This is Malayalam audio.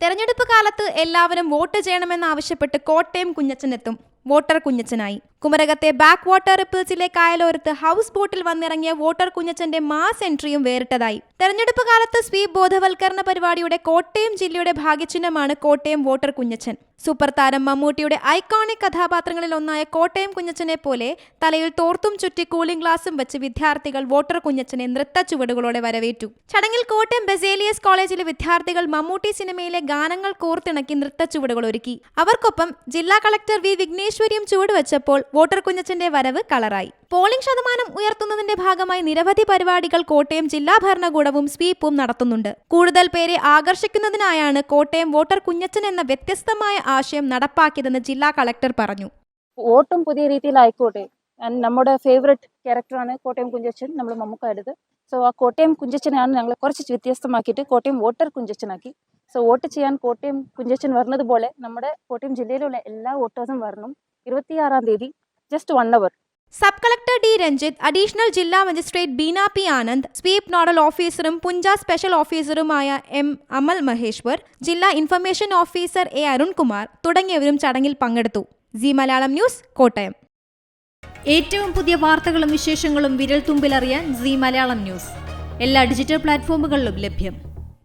തെരഞ്ഞെടുപ്പ് കാലത്ത് എല്ലാവരും വോട്ട് ചെയ്യണമെന്നാവശ്യപ്പെട്ട് കോട്ടയം കുഞ്ഞച്ചനെത്തും വോട്ടർ കുഞ്ഞച്ചനായി. കുമരകത്തെ ബാക്ക് വാട്ടർ റിപ്പിൾസിലെ കായലോരത്ത് ഹൗസ് ബോട്ടിൽ വന്നിറങ്ങിയ വോട്ടർ കുഞ്ഞച്ചന്റെ മാസ് എൻട്രിയും വേറിട്ടതായി. തെരഞ്ഞെടുപ്പ് കാലത്ത് സ്വീപ് ബോധവൽക്കരണ പരിപാടിയുടെ കോട്ടയം ജില്ലയുടെ ഭാഗ്യചിഹ്നമാണ് കോട്ടയം വോട്ടർ കുഞ്ഞച്ചൻ. സൂപ്പർ താരം മമ്മൂട്ടിയുടെ ഐക്കോണിക് കഥാപാത്രങ്ങളിൽ ഒന്നായ കോട്ടയം കുഞ്ഞച്ചനെ പോലെ തലയിൽ തോർത്തും ചുറ്റി കൂളിംഗ് ഗ്ലാസും വെച്ച് വിദ്യാർത്ഥികൾ വോട്ടർ കുഞ്ഞച്ചനെ നൃത്ത ചുവടുകളോടെ വരവേറ്റു. ചടങ്ങിൽ കോട്ടയം ബെസേലിയസ് കോളേജിലെ വിദ്യാർത്ഥികൾ മമ്മൂട്ടി സിനിമയിലെ ഗാനങ്ങൾ കോർത്തിണക്കി നൃത്ത ചുവടുകൾ ഒരുക്കി. അവർക്കൊപ്പം ജില്ലാ കളക്ടർ വി വിഘ്നേശ്വരിയും ചുവടുവെച്ചപ്പോൾ വോട്ടർ കുഞ്ഞച്ചന്റെ വരവ് കളറായി. പോളിംഗ് ശതമാനം ഉയർത്തുന്നതിന്റെ ഭാഗമായി നിരവധി പരിപാടികൾ കോട്ടയം ജില്ലാ ഭരണകൂടവും സ്വീപ്പും നടത്തുന്നുണ്ട്. കൂടുതൽ പേരെ ആകർഷിക്കുന്നതിനായാണ് കോട്ടയം വോട്ടർ കുഞ്ഞച്ചൻ എന്ന വ്യത്യസ്തമായ ആശയം നടപ്പാക്കിയതെന്ന് ജില്ലാ കളക്ടർ പറഞ്ഞു. വോട്ടും പുതിയ രീതിയിലായിക്കോട്ടെ. നമ്മുടെ ഫേവററ്റ് ക്യാരക്ടറാണ് കോട്ടയം കുഞ്ചച്ചൻ നമ്മൾ മമ്മൂക്കാരുത്. സോ ആ കോട്ടയം കുഞ്ചച്ചനാണ് ഞങ്ങൾ കുറച്ച് വ്യത്യസ്തമാക്കിയിട്ട് കോട്ടയം വോട്ടർ കുഞ്ചച്ചനാക്കി സോ വോട്ട് ചെയ്യാൻ കോട്ടയം കുഞ്ചച്ചൻ വരുന്നത് പോലെ നമ്മുടെ കോട്ടയം ജില്ലയിലുള്ള എല്ലാ വോട്ടേഴ്സും വരണം. ഇരുപത്തിയാറാം തീയതി just one hour sub collector D Ranjith additional ജില്ലാ magistrate Beena P Anand sweep nodal ഓഫീസറും പുഞ്ച സ്പെഷ്യൽ ഓഫീസറുമായ എം അമൽ മഹേശ്വർ ജില്ലാ ഇൻഫർമേഷൻ ഓഫീസർ എ അരുൺകുമാർ തുടങ്ങിയവരും ചടങ്ങിൽ പങ്കെടുത്തു. ജി മലയാളം ന്യൂസ് കോട്ടയം ഏറ്റവും പുതിയ വാർത്തകളും വിശേഷങ്ങളും വിരൽ തുമ്പിലറിയാൻ സി മലയാളം ന്യൂസ് എല്ലാ ഡിജിറ്റൽ പ്ലാറ്റ്ഫോമുകളിലും ലഭ്യം.